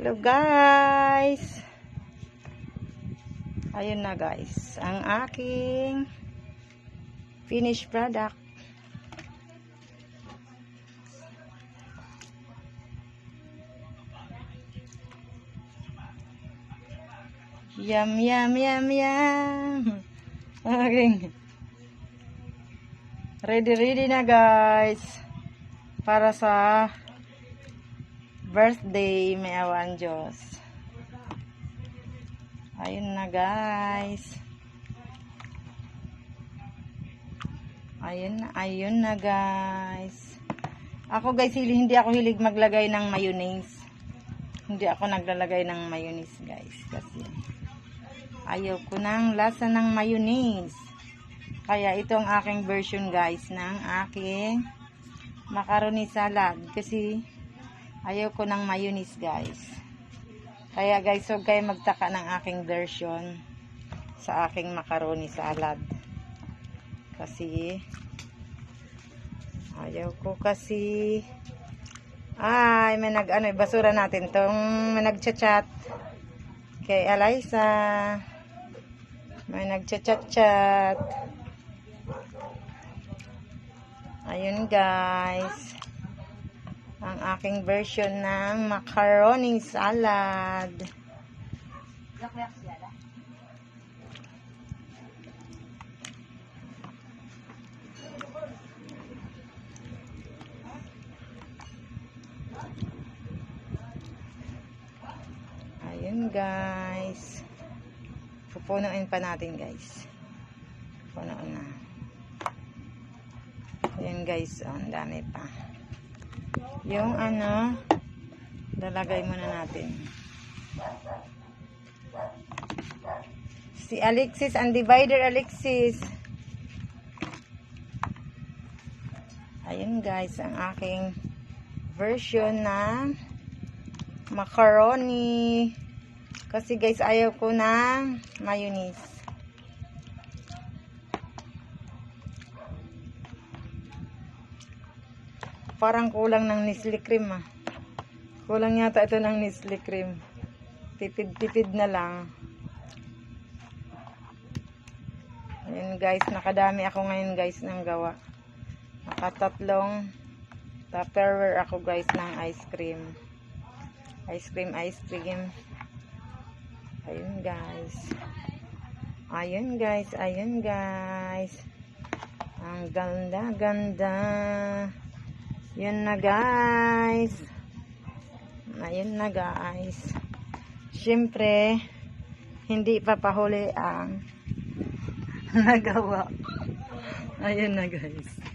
Hello guys. Ayun na guys, ang aking finished product. Yum, yum, yum, yum. Aking ready, ready na guys. Para sa birthday, may awan Diyos. Ayun na guys. Ayun na, ayun na guys. Ako guys, hindi ako hilig maglagay ng mayonnaise. Hindi ako naglalagay ng mayonnaise guys. Kasi ayaw ko ng lasa ng mayonnaise. Kaya ito ang aking version guys ng aking macaroni salad. Kasi ayaw ko ng mayonnaise guys. Kaya guys, huwag kayo magtaka ng aking version sa aking macaroni salad. Kasi ayaw ko kasi ay may nag ano basura natin tong may nagchat-chat kay Eliza. May nagchat-chat. Ayun guys ang aking version ng macaroni salad. Ayun guys. Pupunuin pa natin guys. Punuin na. Ayun guys, oh, ang dami pa yung ano lalagay muna natin. Si Alexis ang divider Alexis. Ayun guys ang aking version ng macaroni. Kasi guys ayaw ko ng mayonnaise parang kulang ng Nestle cream ah. Kulang yata ito ng Nestle cream. Tipid-tipid na lang. Ayan guys, nakadami ako ngayon guys ng gawa. Nakatatlong tupperware ako guys ng ice cream. Ice cream, ice cream. Ayun guys. Ayun guys, ayun guys. Ang ganda, ganda. Yun na guys. Ayun na guys. Siyempre, hindi papahuli ang nagawa. Ayun na guys.